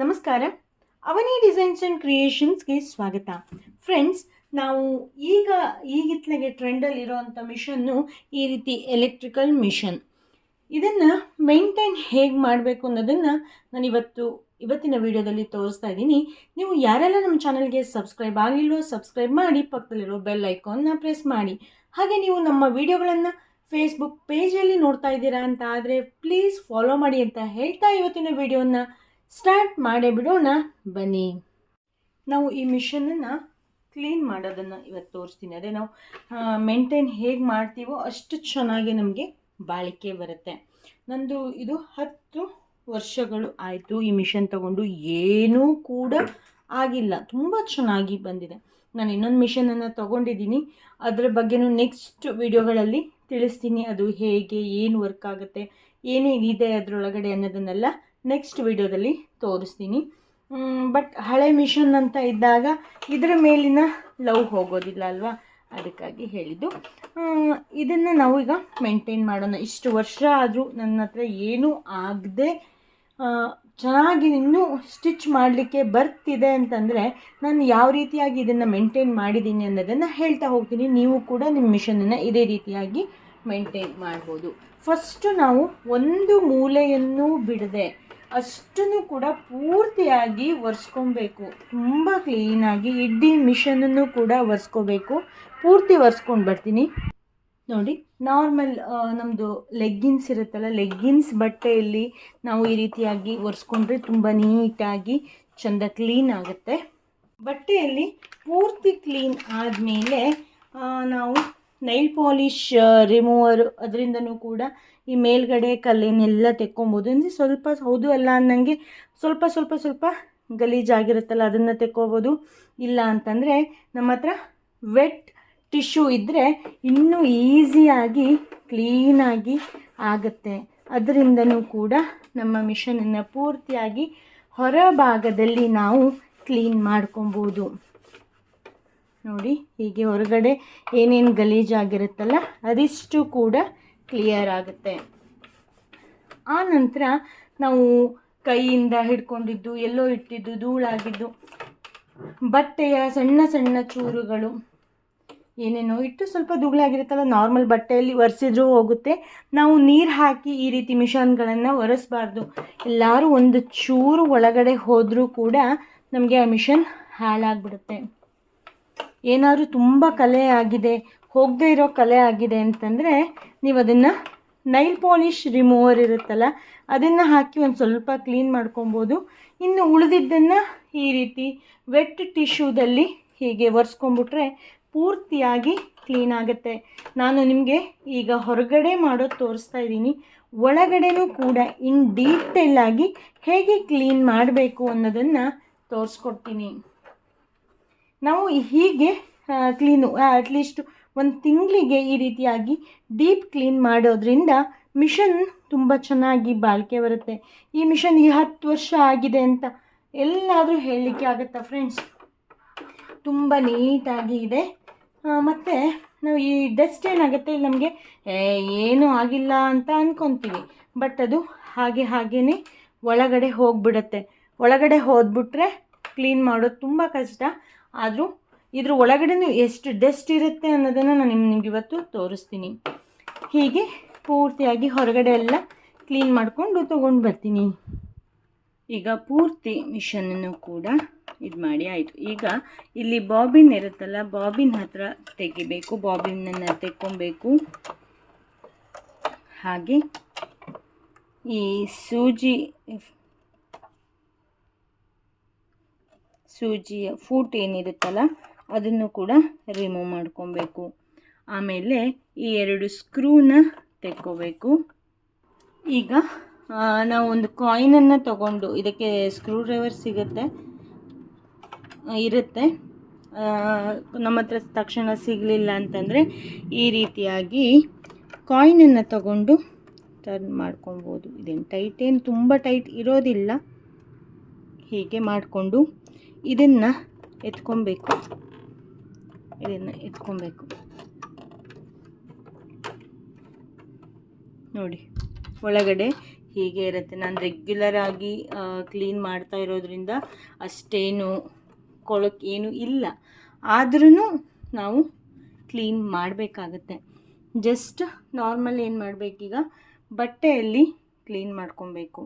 ನಮಸ್ಕಾರ. ಅವನಿ designs and ಕ್ರಿಯೇಷನ್ಸ್ಗೆ ಸ್ವಾಗತ. Friends, ನಾವು ಈಗ ಈಗಿತ್ಲಗೆ ಟ್ರೆಂಡಲ್ಲಿರೋವಂಥ ಮಿಷನ್ನು ಈ ರೀತಿ ಎಲೆಕ್ಟ್ರಿಕಲ್ ಮಿಷನ್ ಇದನ್ನು ಮೇಂಟೈನ್ ಹೇಗೆ ಮಾಡಬೇಕು ಅನ್ನೋದನ್ನು ನಾನು ಇವತ್ತು, ಇವತ್ತಿನ ವಿಡಿಯೋದಲ್ಲಿ ತೋರಿಸ್ತಾ ಇದ್ದೀನಿ. ನೀವು ಯಾರೆಲ್ಲ ನಮ್ಮ ಚಾನಲ್ಗೆ ಸಬ್ಸ್ಕ್ರೈಬ್ ಆಗಿಲ್ಲೋ ಸಬ್ಸ್ಕ್ರೈಬ್ ಮಾಡಿ, ಪಕ್ಕದಲ್ಲಿರೋ ಬೆಲ್ ಐಕಾನ್ನ ಪ್ರೆಸ್ ಮಾಡಿ. ಹಾಗೆ ನೀವು ನಮ್ಮ ವಿಡಿಯೋಗಳನ್ನು ಫೇಸ್ಬುಕ್ ಪೇಜಲ್ಲಿ ನೋಡ್ತಾ ಇದ್ದೀರಾ ಅಂತ ಆದರೆ ಪ್ಲೀಸ್ ಫಾಲೋ ಮಾಡಿ ಅಂತ ಹೇಳ್ತಾ ಇವತ್ತಿನ ವಿಡಿಯೋನ ಸ್ಟಾರ್ಟ್ ಮಾಡೇ ಬಿಡೋಣ, ಬನ್ನಿ. ನಾವು ಈ ಮಿಷನನ್ನು ಕ್ಲೀನ್ ಮಾಡೋದನ್ನು ಇವತ್ತು ತೋರಿಸ್ತೀನಿ. ಅದೇ ನಾವು ಮೇಂಟೈನ್ ಹೇಗೆ ಮಾಡ್ತೀವೋ ಅಷ್ಟು ಚೆನ್ನಾಗಿ ನಮಗೆ ಬಾಳಿಕೆ ಬರುತ್ತೆ. ನಂದು ಇದು ಹತ್ತು ವರ್ಷಗಳು ಆಯಿತು ಈ ಮಿಷನ್ ತಗೊಂಡು. ಏನೂ ಕೂಡ ಆಗಿಲ್ಲ. ತುಂಬ ಚೆನ್ನಾಗಿ ಬಂದಿದೆ. ನಾನು ಇನ್ನೊಂದು ಮಿಷನನ್ನು ತೊಗೊಂಡಿದ್ದೀನಿ. ಅದರ ಬಗ್ಗೆನೂ ನೆಕ್ಸ್ಟ್ ವಿಡಿಯೋಗಳಲ್ಲಿ ತಿಳಿಸ್ತೀನಿ. ಅದು ಹೇಗೆ, ಏನು ವರ್ಕ್ ಆಗುತ್ತೆ ಏನೇನಿದೆ ಅದರೊಳಗಡೆ ಅನ್ನೋದನ್ನೆಲ್ಲ ನೆಕ್ಸ್ಟ್ ವಿಡಿಯೋದಲ್ಲಿ ತೋರಿಸ್ತೀನಿ. ಬಟ್ ಹಳೆ ಮಿಷನ್ ಅಂತ ಇದ್ದಾಗ ಇದರ ಮೇಲಿನ ಲವ್ ಹೋಗೋದಿಲ್ಲ ಅಲ್ವಾ? ಅದಕ್ಕಾಗಿ ಹೇಳಿದ್ದು. ಇದನ್ನು ನಾವು ಈಗ ಮೇಂಟೈನ್ ಮಾಡೋಣ. ಇಷ್ಟು ವರ್ಷ ಆದರೂ ನನ್ನ ಹತ್ರ ಏನೂ ಆಗದೆ ಚೆನ್ನಾಗಿ ಇನ್ನೂ ಸ್ಟಿಚ್ ಮಾಡಲಿಕ್ಕೆ ಬರ್ತಿದೆ ಅಂತಂದರೆ ನಾನು ಯಾವ ರೀತಿಯಾಗಿ ಇದನ್ನು ಮೇಂಟೈನ್ ಮಾಡಿದ್ದೀನಿ ಅನ್ನೋದನ್ನು ಹೇಳ್ತಾ ಹೋಗ್ತೀನಿ. ನೀವು ಕೂಡ ನಿಮ್ಮ ಮಿಷನನ್ನು ಇದೇ ರೀತಿಯಾಗಿ ಮೇಂಟೈನ್ ಮಾಡ್ಬೋದು. ಫಸ್ಟು ನಾವು ಒಂದು ಮೂಲೆಯನ್ನು ಬಿಡದೆ ಅಷ್ಟನ್ನು ಕೂಡ ಪೂರ್ತಿಯಾಗಿ ಒರೆಸ್ಕೊಬೇಕು. ತುಂಬ ಕ್ಲೀನಾಗಿ ಇಡೀ ಮಿಷನನ್ನು ಕೂಡ ಒರೆಸ್ಕೋಬೇಕು. ಪೂರ್ತಿ ಒರೆಸ್ಕೊಂಡು ಬರ್ತೀನಿ. ನೋಡಿ ನಾರ್ಮಲ್ ನಮ್ಮದು ಲೆಗ್ಗಿನ್ಸ್ ಇರುತ್ತಲ್ಲ ಲೆಗ್ಗಿನ್ಸ್ ಬಟ್ಟೆಯಲ್ಲಿ ನಾವು ಈ ರೀತಿಯಾಗಿ ಒರೆಸ್ಕೊಂಡ್ರೆ ತುಂಬ ನೀಟಾಗಿ ಚೆಂದ ಕ್ಲೀನ್ ಆಗುತ್ತೆ. ಬಟ್ಟೆಯಲ್ಲಿ ಪೂರ್ತಿ ಕ್ಲೀನ್ ಆದಮೇಲೆ ನಾವು ನೈಲ್ ಪಾಲಿಷ್ ರಿಮೂವರ್ ಅದರಿಂದನೂ ಕೂಡ ಈ ಮೇಲ್ಗಡೆ ಕಲ್ಲಿನೆಲ್ಲ ತೆಕ್ಕೊಬೋದು. ಅಂದರೆ ಸ್ವಲ್ಪ ಹೌದು ಅಲ್ಲ ಅನ್ನಂಗೆ ಸ್ವಲ್ಪ ಸ್ವಲ್ಪ ಸ್ವಲ್ಪ ಗಲೀಜಾಗಿರುತ್ತಲ್ಲ ಅದನ್ನು ತೆಕ್ಕೋಬೋದು. ಇಲ್ಲ ಅಂತಂದರೆ ನಮ್ಮ ಹತ್ರ ವೆಟ್ ಟಿಶ್ಯೂ ಇದ್ದರೆ ಇನ್ನೂ ಈಸಿಯಾಗಿ ಕ್ಲೀನಾಗಿ ಆಗುತ್ತೆ. ಅದರಿಂದನೂ ಕೂಡ ನಮ್ಮ ಮಿಷನನ್ನು ಪೂರ್ತಿಯಾಗಿ ಹೊರಭಾಗದಲ್ಲಿ ನಾವು ಕ್ಲೀನ್ ಮಾಡ್ಕೊಬೋದು. ನೋಡಿ, ಹೀಗೆ ಹೊರಗಡೆ ಏನೇನು ಗಲೀಜಾಗಿರುತ್ತಲ್ಲ ಅದಿಷ್ಟು ಕೂಡ ಕ್ಲಿಯರ್ ಆಗುತ್ತೆ. ಆ ನಂತರ ನಾವು ಕೈಯಿಂದ ಹಿಡ್ಕೊಂಡಿದ್ದು, ಎಲ್ಲೋ ಇಟ್ಟಿದ್ದು, ಧೂಳಾಗಿದ್ದು, ಬಟ್ಟೆಯ ಸಣ್ಣ ಸಣ್ಣ ಚೂರುಗಳು, ಏನೇನೋ ಇಟ್ಟು ಸ್ವಲ್ಪ ಧೂಳಾಗಿರುತ್ತಲ್ಲ ನಾರ್ಮಲ್ ಬಟ್ಟೆಯಲ್ಲಿ ಒರೆಸಿದ್ರೂ ಹೋಗುತ್ತೆ. ನಾವು ನೀರು ಹಾಕಿ ಈ ರೀತಿ ಮಿಷನ್ಗಳನ್ನು ಒರೆಸ್ಬಾರ್ದು. ಎಲ್ಲರೂ ಒಂದು ಚೂರು ಒಳಗಡೆ ಹೋದರೂ ಕೂಡ ನಮಗೆ ಆ ಮಿಷನ್ ಹಾಳಾಗ್ಬಿಡುತ್ತೆ. ಏನಾದರೂ ತುಂಬ ಕಲೆ ಆಗಿದೆ, ಹೋಗದೇ ಇರೋ ಕಲೆ ಆಗಿದೆ ಅಂತಂದರೆ ನೀವು ಅದನ್ನು ನೈಲ್ ಪಾಲಿಷ್ ರಿಮೂವರ್ ಇರುತ್ತಲ್ಲ, ಅದನ್ನು ಹಾಕಿ ಒಂದು ಸ್ವಲ್ಪ ಕ್ಲೀನ್ ಮಾಡ್ಕೊಬೋದು. ಇನ್ನು ಉಳಿದಿದ್ದನ್ನು ಈ ರೀತಿ ವೆಟ್ ಟಿಶ್ಯೂದಲ್ಲಿ ಹೀಗೆ ಒರೆಸ್ಕೊಂಬಿಟ್ರೆ ಪೂರ್ತಿಯಾಗಿ ಕ್ಲೀನ್ ಆಗುತ್ತೆ. ನಾನು ನಿಮಗೆ ಈಗ ಹೊರಗಡೆ ಮಾಡೋದು ತೋರಿಸ್ತಾ ಇದ್ದೀನಿ. ಒಳಗಡೆನೂ ಕೂಡ ಇನ್ ಡೀಟೇಲ್ ಆಗಿ ಹೇಗೆ ಕ್ಲೀನ್ ಮಾಡಬೇಕು ಅನ್ನೋದನ್ನು ತೋರಿಸ್ಕೊಡ್ತೀನಿ. ನಾವು ಹೀಗೆ ಕ್ಲೀನು ಅಟ್ಲೀಸ್ಟ್ ಒಂದು ತಿಂಗಳಿಗೆ ಈ ರೀತಿಯಾಗಿ ಡೀಪ್ ಕ್ಲೀನ್ ಮಾಡೋದ್ರಿಂದ ಮಿಷನ್ ತುಂಬ ಚೆನ್ನಾಗಿ ಬಾಳಿಕೆ ಬರುತ್ತೆ. ಈ ಮಿಷನ್ ಈ ಹತ್ತು ವರ್ಷ ಆಗಿದೆ ಅಂತ ಎಲ್ಲಾದರೂ ಹೇಳಲಿಕ್ಕೆ ಆಗುತ್ತಾ ಫ್ರೆಂಡ್ಸ್ ತುಂಬ ನೀಟಾಗಿ ಇದೆ. ಮತ್ತು ನಾವು ಈ ಡಸ್ಟ್ ಏನಾಗುತ್ತೆ ನಮಗೆ? ಏನೂ ಆಗಿಲ್ಲ ಅಂತ ಅಂದ್ಕೊತೀವಿ ಬಟ್ ಅದು ಹಾಗೆ ಹಾಗೇ ಒಳಗಡೆ ಹೋಗಿಬಿಡುತ್ತೆ. ಒಳಗಡೆ ಹೋದ್ಬಿಟ್ರೆ ಕ್ಲೀನ್ ಮಾಡೋದು ತುಂಬ ಕಷ್ಟ. ಆದರೂ ಇದ್ರ ಒಳಗಡೆನೂ ಎಷ್ಟು ಡಸ್ಟ್ ಇರುತ್ತೆ ಅನ್ನೋದನ್ನು ನಾನು ನಿಮ್ಗೆ ಇವತ್ತು ತೋರಿಸ್ತೀನಿ. ಹೀಗೆ ಪೂರ್ತಿಯಾಗಿ ಹೊರಗಡೆ ಎಲ್ಲ ಕ್ಲೀನ್ ಮಾಡಿಕೊಂಡು ತೊಗೊಂಡು ಬರ್ತೀನಿ. ಈಗ ಪೂರ್ತಿ ಮಿಷನನ್ನು ಕೂಡ ಇದು ಮಾಡಿ ಆಯಿತು. ಈಗ ಇಲ್ಲಿ ಬಾಬಿನ್ ಇರುತ್ತಲ್ಲ ಬಾಬಿನ್ ಹತ್ರ ತೆಗಿಬೇಕು ಬಾಬಿನನ್ನು ತೆಕ್ಕೊಬೇಕು. ಹಾಗೆ ಈ ಸೂಜಿ ಸೂಜಿಯ ಫೂಟ್ ಏನಿರುತ್ತಲ್ಲ, ಅದನ್ನು ಕೂಡ ರಿಮೂವ್ ಮಾಡ್ಕೊಬೇಕು. ಆಮೇಲೆ ಈ ಎರಡು ಸ್ಕ್ರೂನ ತೆಕ್ಕೋಬೇಕು. ಈಗ ನಾವು ಒಂದು ಕಾಯಿನನ್ನು ತಗೊಂಡು, ಇದಕ್ಕೆ ಸ್ಕ್ರೂ ಡ್ರೈವರ್ ಸಿಗುತ್ತೆ ಇರುತ್ತೆ. ನಮ್ಮ ಹತ್ರ ತಕ್ಷಣ ಸಿಗಲಿಲ್ಲ ಅಂತಂದರೆ ಈ ರೀತಿಯಾಗಿ ಕಾಯಿನನ್ನು ತಗೊಂಡು ಟರ್ನ್ ಮಾಡ್ಕೊಬೋದು. ಇದೇನು ಟೈಟ್ ಏನು ತುಂಬ ಟೈಟ್ ಇರೋದಿಲ್ಲ. ಹೀಗೆ ಮಾಡಿಕೊಂಡು ಇದನ್ನು ಎತ್ಕೊಬೇಕು. ಇದನ್ನು ಎತ್ಕೊಬೇಕು. ನೋಡಿ, ಒಳಗಡೆ ಹೀಗೆ ಇರುತ್ತೆ. ನಾನು ರೆಗ್ಯುಲರ್ ಆಗಿ ಕ್ಲೀನ್ ಮಾಡ್ತಾ ಇರೋದ್ರಿಂದ ಅಷ್ಟೇನು ಕೊಳಕ್ ಏನು ಇಲ್ಲ. ಆದ್ರೂ ನಾವು ಕ್ಲೀನ್ ಮಾಡಬೇಕಾಗತ್ತೆ. ಜಸ್ಟ್ ನಾರ್ಮಲ್ ಏನು ಮಾಡಬೇಕೀಗ? ಬಟ್ಟೆಯಲ್ಲಿ ಕ್ಲೀನ್ ಮಾಡ್ಕೊಬೇಕು.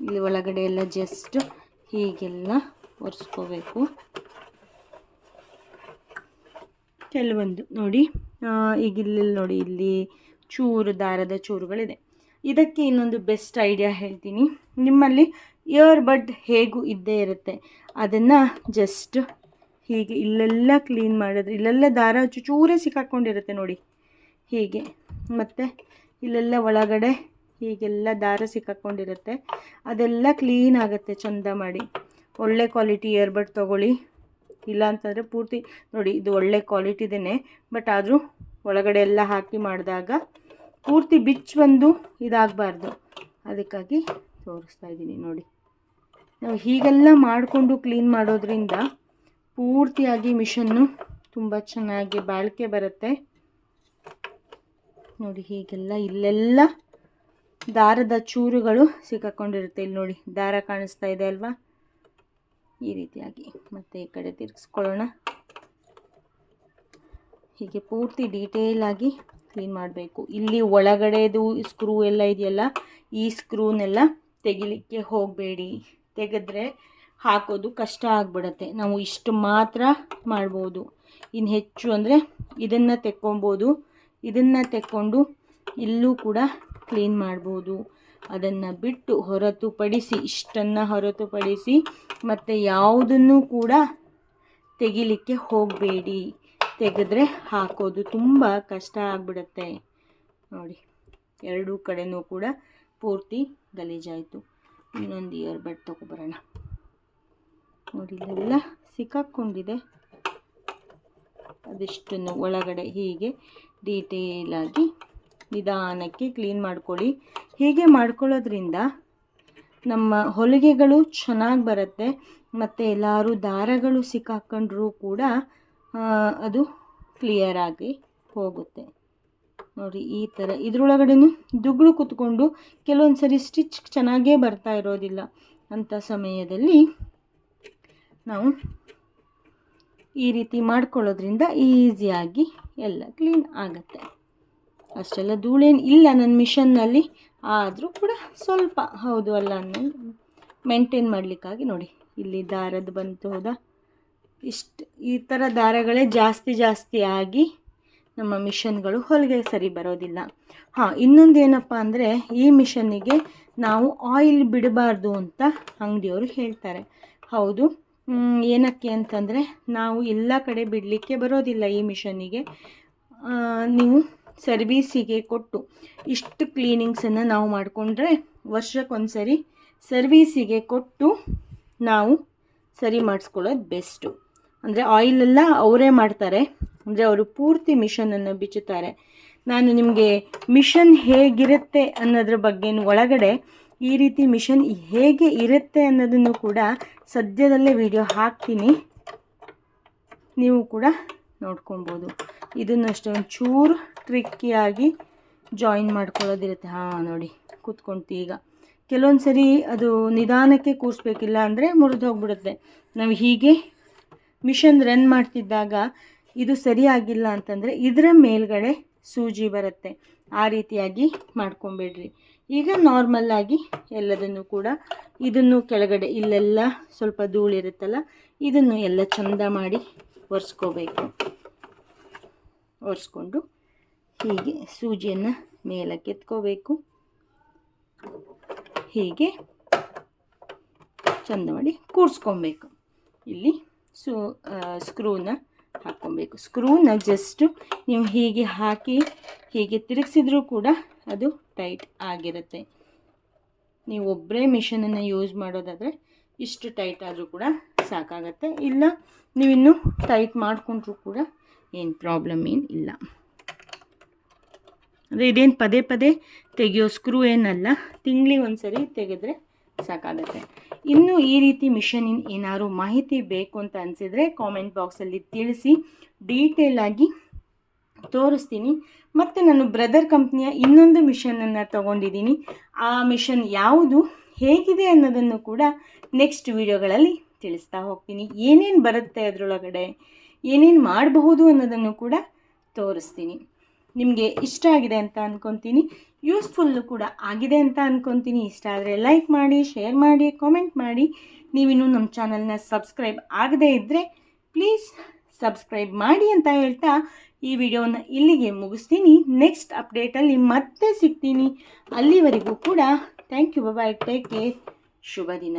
ಇಲ್ಲಿ ಒಳಗಡೆ ಎಲ್ಲ ಜಸ್ಟ್ ಹೀಗೆಲ್ಲ ಒರೆಸ್ಕೋಬೇಕು. ಕೆಲವೊಂದು ನೋಡಿ ಈಗ ಇಲ್ಲಿ ನೋಡಿ, ಇಲ್ಲಿ ಚೂರು ದಾರದ ಚೂರುಗಳಿದೆ. ಇದಕ್ಕೆ ಇನ್ನೊಂದು ಬೆಸ್ಟ್ ಐಡಿಯಾ ಹೇಳ್ತೀನಿ. ನಿಮ್ಮಲ್ಲಿ ಇಯರ್ ಬಡ್ ಹೇಗೂ ಇದ್ದೇ ಇರುತ್ತೆ. ಅದನ್ನು ಜಸ್ಟ್ ಹೀಗೆ ಇಲ್ಲೆಲ್ಲ ಕ್ಲೀನ್ ಮಾಡಿದ್ರೆ, ಇಲ್ಲೆಲ್ಲ ದಾರ ಚೂರೇ ಸಿಕ್ಕಾಕೊಂಡಿರುತ್ತೆ ನೋಡಿ. ಹೀಗೆ, ಮತ್ತು ಇಲ್ಲೆಲ್ಲ ಒಳಗಡೆ ಹೀಗೆಲ್ಲ ದಾರ ಸಿಕ್ಕಾಕ್ಕೊಂಡಿರುತ್ತೆ ಅದೆಲ್ಲ ಕ್ಲೀನ್ ಆಗುತ್ತೆ ಚಂದ ಮಾಡಿ. ಒಳ್ಳೆ ಕ್ವಾಲಿಟಿ ಇಯರ್ಬಡ್ ತೊಗೊಳ್ಳಿ. ಇಲ್ಲ ಅಂತಂದರೆ ಪೂರ್ತಿ ನೋಡಿ ಇದು ಒಳ್ಳೆ ಕ್ವಾಲಿಟಿದೇ ಬಟ್ ಆದರೂ ಒಳಗಡೆ ಎಲ್ಲ ಹಾಕಿ ಮಾಡಿದಾಗ ಪೂರ್ತಿ ಬಿಚ್ಚು ಬಂದು ಇದಾಗಬಾರ್ದು. ಅದಕ್ಕಾಗಿ ತೋರಿಸ್ತಾ ಇದ್ದೀನಿ ನೋಡಿ. ನಾವು ಹೀಗೆಲ್ಲ ಮಾಡಿಕೊಂಡು ಕ್ಲೀನ್ ಮಾಡೋದ್ರಿಂದ ಪೂರ್ತಿಯಾಗಿ ಮಿಷನ್ನು ತುಂಬ ಚೆನ್ನಾಗಿ ಬಾಳಿಕೆ ಬರುತ್ತೆ. ನೋಡಿ ಹೀಗೆಲ್ಲ ಇಲ್ಲೆಲ್ಲ ದಾರದ ಚೂರುಗಳು ಸಿಕ್ಕಾಕೊಂಡಿರುತ್ತೆ. ಇಲ್ಲಿ ನೋಡಿ, ದಾರ ಕಾಣಿಸ್ತಾ ಇದೆ ಅಲ್ವಾ? ಈ ರೀತಿಯಾಗಿ ಮತ್ತೆ ಈ ಕಡೆ ತಿರ್ಗಿಸ್ಕೊಳ್ಳೋಣ. ಹೀಗೆ ಪೂರ್ತಿ ಡೀಟೇಲ್ ಆಗಿ ಕ್ಲೀನ್ ಮಾಡಬೇಕು. ಇಲ್ಲಿ ಒಳಗಡೆದು ಸ್ಕ್ರೂ ಎಲ್ಲ ಇದೆಯಲ್ಲ, ಈ ಸ್ಕ್ರೂನೆಲ್ಲ ತೆಗಿಲಿಕ್ಕೆ ಹೋಗಬೇಡಿ. ತೆಗೆದ್ರೆ ಹಾಕೋದು ಕಷ್ಟ ಆಗಿಬಿಡತ್ತೆ. ನಾವು ಇಷ್ಟು ಮಾತ್ರ ಮಾಡ್ಬೋದು. ಇನ್ನು ಹೆಚ್ಚು ಅಂದರೆ ಇದನ್ನು ತೆಕ್ಕೊಬೋದು. ಇದನ್ನು ತೆಕ್ಕೊಂಡು ಇಲ್ಲೂ ಕೂಡ ಕ್ಲೀನ್ ಮಾಡ್ಬೋದು. ಅದನ್ನು ಬಿಟ್ಟು ಹೊರತುಪಡಿಸಿ, ಇಷ್ಟನ್ನು ಹೊರತುಪಡಿಸಿ ಮತ್ತು ಯಾವುದನ್ನು ಕೂಡ ತೆಗಿಲಿಕ್ಕೆ ಹೋಗಬೇಡಿ. ತೆಗೆದ್ರೆ ಹಾಕೋದು ತುಂಬ ಕಷ್ಟ ಆಗ್ಬಿಡುತ್ತೆ. ನೋಡಿ, ಎರಡೂ ಕಡೆನೂ ಕೂಡ ಪೂರ್ತಿ ಗಲೀಜಾಯಿತು. ಇನ್ನೊಂದು ಇಯರ್ ಬಡ್ ತೊಗೊಬರೋಣ. ನೋಡಿ ಇಲ್ಲೆಲ್ಲ ಸಿಕ್ಕಾಕ್ಕೊಂಡಿದೆ ಅದೆಷ್ಟನ್ನು ಒಳಗಡೆ ಹೀಗೆ ಡೀಟೇಲಾಗಿ ನಿಧಾನಕ್ಕೆ ಕ್ಲೀನ್ ಮಾಡ್ಕೊಳ್ಳಿ. ಹೀಗೆ ಮಾಡ್ಕೊಳ್ಳೋದ್ರಿಂದ ನಮ್ಮ ಹೊಲಿಗೆಗಳು ಚೆನ್ನಾಗಿ ಬರುತ್ತೆ. ಮತ್ತು ಎಲ್ಲರೂ ದಾರಗಳು ಸಿಕ್ಕಾಕೊಂಡ್ರೂ ಕೂಡ ಅದು ಕ್ಲಿಯರ್ ಆಗಿ ಹೋಗುತ್ತೆ. ನೋಡಿ, ಈ ಥರ ಇದ್ರೊಳಗಡೆನೂ ದುಗ್ಳು ಕೂತ್ಕೊಂಡು ಕೆಲವೊಂದು ಸರಿ ಸ್ಟಿಚ್ ಚೆನ್ನಾಗೇ ಬರ್ತಾ ಇರೋದಿಲ್ಲ ಅಂಥ ಸಮಯದಲ್ಲಿ ನಾವು ಈ ರೀತಿ ಮಾಡ್ಕೊಳ್ಳೋದ್ರಿಂದ ಈಸಿಯಾಗಿ ಎಲ್ಲ ಕ್ಲೀನ್ ಆಗುತ್ತೆ. ಅಷ್ಟೆಲ್ಲ ಧೂಳೇನು ಇಲ್ಲ ನನ್ನ ಮಿಷನ್ನಲ್ಲಿ. ಆದರೂ ಕೂಡ ಸ್ವಲ್ಪ, ಹೌದು ಅಲ್ಲ ಅನ್ನೋ ಮೇಂಟೈನ್ ಮಾಡಲಿಕ್ಕಾಗಿ ನೋಡಿ. ಇಲ್ಲಿ ದಾರದ ಬಂತು ಹೌದಾ? ಇಷ್ಟು, ಈ ಥರ ದಾರಗಳೇ ಜಾಸ್ತಿ ಜಾಸ್ತಿ ಆಗಿ ನಮ್ಮ ಮಿಷನ್ಗಳು ಹೊಲಿಗೆ ಸರಿ ಬರೋದಿಲ್ಲ. ಹಾಂ, ಇನ್ನೊಂದು ಏನಪ್ಪ ಅಂದರೆ ಈ ಮಿಷನ್ನಿಗೆ ನಾವು ಆಯಿಲ್ ಬಿಡಬಾರ್ದು ಅಂತ ಅಂಗಡಿಯವರು ಹೇಳ್ತಾರೆ. ಹೌದು. ಏನಕ್ಕೆ ಅಂತಂದರೆ ನಾವು ಎಲ್ಲ ಕಡೆ ಬಿಡಲಿಕ್ಕೆ ಬರೋದಿಲ್ಲ ಈ ಮಿಷನ್ನಿಗೆ. ನೀವು ಸರ್ವೀಸಿಗೆ ಕೊಟ್ಟು ಇಷ್ಟು ಕ್ಲೀನಿಂಗ್ಸನ್ನು ನಾವು ಮಾಡಿಕೊಂಡ್ರೆ ವರ್ಷಕ್ಕೊಂದ್ಸರಿ ಸರ್ವೀಸಿಗೆ ಕೊಟ್ಟು ನಾವು ಸರಿ ಮಾಡಿಸ್ಕೊಳ್ಳೋದು ಬೆಸ್ಟು ಅಂದರೆ ಆಯಿಲೆಲ್ಲ ಅವರೇ ಮಾಡ್ತಾರೆ. ಅಂದರೆ ಅವರು ಪೂರ್ತಿ ಮಿಷನನ್ನು ಬಿಚ್ಚುತ್ತಾರೆ. ನಾನು ನಿಮಗೆ ಮಿಷನ್ ಹೇಗಿರುತ್ತೆ ಅನ್ನೋದ್ರ ಬಗ್ಗೆ ಒಳಗಡೆ ಈ ರೀತಿ ಮಿಷನ್ ಹೇಗೆ ಇರುತ್ತೆ ಅನ್ನೋದನ್ನು ಕೂಡ ಸದ್ಯದಲ್ಲೇ ವಿಡಿಯೋ ಹಾಕ್ತೀನಿ. ನೀವು ಕೂಡ ನೋಡ್ಕೊಬೋದು. ಇದನ್ನು ಅಷ್ಟೇ ಒಂಚೂರು ಟ್ರಿಕ್ಕಿಯಾಗಿ ಜಾಯಿನ್ ಮಾಡ್ಕೊಳ್ಳೋದಿರುತ್ತೆ. ಹಾಂ, ನೋಡಿ ಕೂತ್ಕೊಂತು ಈಗ. ಕೆಲವೊಂದು ಸರಿ ಅದು ನಿಧಾನಕ್ಕೆ ಕೂರಿಸ್ಬೇಕಿಲ್ಲ ಅಂದರೆ ಮುರಿದು ಹೋಗ್ಬಿಡುತ್ತೆ. ನಾವು ಹೀಗೆ ಮಿಷನ್ ರನ್ ಮಾಡ್ತಿದ್ದಾಗ ಇದು ಸರಿಯಾಗಿಲ್ಲ ಅಂತಂದರೆ ಇದರ ಮೇಲ್ಗಡೆ ಸೂಜಿ ಬರುತ್ತೆ. ಆ ರೀತಿಯಾಗಿ ಮಾಡ್ಕೊಬೇಡ್ರಿ. ಈಗ ನಾರ್ಮಲ್ಲಾಗಿ ಎಲ್ಲದನ್ನು ಕೂಡ ಇದನ್ನು ಕೆಳಗಡೆ ಇಲ್ಲೆಲ್ಲ ಸ್ವಲ್ಪ ಧೂಳಿರುತ್ತಲ್ಲ, ಇದನ್ನು ಎಲ್ಲ ಚಂದ ಮಾಡಿ ಒರೆಸ್ಕೋಬೇಕು. ಒರೆಸ್ಕೊಂಡು ಹೀಗೆ ಸೂಜಿಯನ್ನು ಮೇಲಕ್ಕೆ ಎತ್ಕೋಬೇಕು. ಹೀಗೆ ಚಂದ ಮಾಡಿ ಕೂರಿಸ್ಕೊಬೇಕು. ಇಲ್ಲಿ ಸೂ ಸ್ಕ್ರೂನ ಹಾಕ್ಕೊಬೇಕು. ಸ್ಕ್ರೂನ ಜಸ್ಟು ನೀವು ಹೀಗೆ ಹಾಕಿ ಹೀಗೆ ತಿರುಗಿಸಿದ್ರೂ ಕೂಡ ಅದು ಟೈಟ್ ಆಗಿರುತ್ತೆ. ನೀವು ಒಬ್ಬರೇ ಮಿಷನನ್ನು ಯೂಸ್ ಮಾಡೋದಾದರೆ ಇಷ್ಟು ಟೈಟ್ ಆದರೂ ಕೂಡ ಸಾಕಾಗತ್ತೆ. ಇಲ್ಲ, ನೀವಿನ್ನೂ ಟೈಟ್ ಮಾಡಿಕೊಂಡ್ರೂ ಕೂಡ ಏನು ಪ್ರಾಬ್ಲಮ್ ಏನು ಇಲ್ಲ. ಅಂದರೆ ಇದೇನು ಪದೇ ಪದೇ ತೆಗೆಯೋ ಸ್ಕ್ರೂ ಏನಲ್ಲ, ತಿಂಗಳಿಗೆ ಒಂದು ಸರಿ ತೆಗೆದ್ರೆ ಸಾಕಾಗತ್ತೆ. ಇನ್ನು ಈ ರೀತಿ ಮಿಷನಿನ ಏನಾದ್ರು ಮಾಹಿತಿ ಬೇಕು ಅಂತ ಅನಿಸಿದರೆ ಕಾಮೆಂಟ್ ಬಾಕ್ಸಲ್ಲಿ ತಿಳಿಸಿ ಡೀಟೇಲಾಗಿ ತೋರಿಸ್ತೀನಿ. ಮತ್ತು ನಾನು ಬ್ರದರ್ ಕಂಪ್ನಿಯ ಇನ್ನೊಂದು ಮಿಷನನ್ನು ತಗೊಂಡಿದ್ದೀನಿ. ಆ ಮಿಷನ್ ಯಾವುದು, ಹೇಗಿದೆ ಅನ್ನೋದನ್ನು ಕೂಡ ನೆಕ್ಸ್ಟ್ ವಿಡಿಯೋಗಳಲ್ಲಿ ತಿಳಿಸ್ತಾ ಹೋಗ್ತೀನಿ. ಏನೇನು ಬರುತ್ತೆ ಅದರೊಳಗಡೆ? ಏನೇನು ಮಾಡಬಹುದು ಅನ್ನೋದನ್ನು ಕೂಡ ತೋರಿಸ್ತೀನಿ. ನಿಮಗೆ ಇಷ್ಟ ಆಗಿದೆ ಅಂತ ಅಂದ್ಕೊತೀನಿ ಯೂಸ್ಫುಲ್ಲು ಕೂಡ ಆಗಿದೆ ಅಂತ ಅಂದ್ಕೊತೀನಿ ಇಷ್ಟ ಆದರೆ ಲೈಕ್ ಮಾಡಿ, ಶೇರ್ ಮಾಡಿ, ಕಾಮೆಂಟ್ ಮಾಡಿ. ನೀವಿನ್ನು ನಮ್ಮ ಚಾನಲ್ನ ಸಬ್ಸ್ಕ್ರೈಬ್ ಆಗದೇ ಇದ್ದರೆ ಪ್ಲೀಸ್ ಸಬ್ಸ್ಕ್ರೈಬ್ ಮಾಡಿ ಅಂತ ಹೇಳ್ತಾ ಈ ವಿಡಿಯೋನ ಇಲ್ಲಿಗೆ ಮುಗಿಸ್ತೀನಿ. ನೆಕ್ಸ್ಟ್ ಅಪ್ಡೇಟಲ್ಲಿ ಮತ್ತೆ ಸಿಗ್ತೀನಿ. ಅಲ್ಲಿವರೆಗೂ ಕೂಡ thank you. Bye. Take care. ಶುಭ ದಿನ.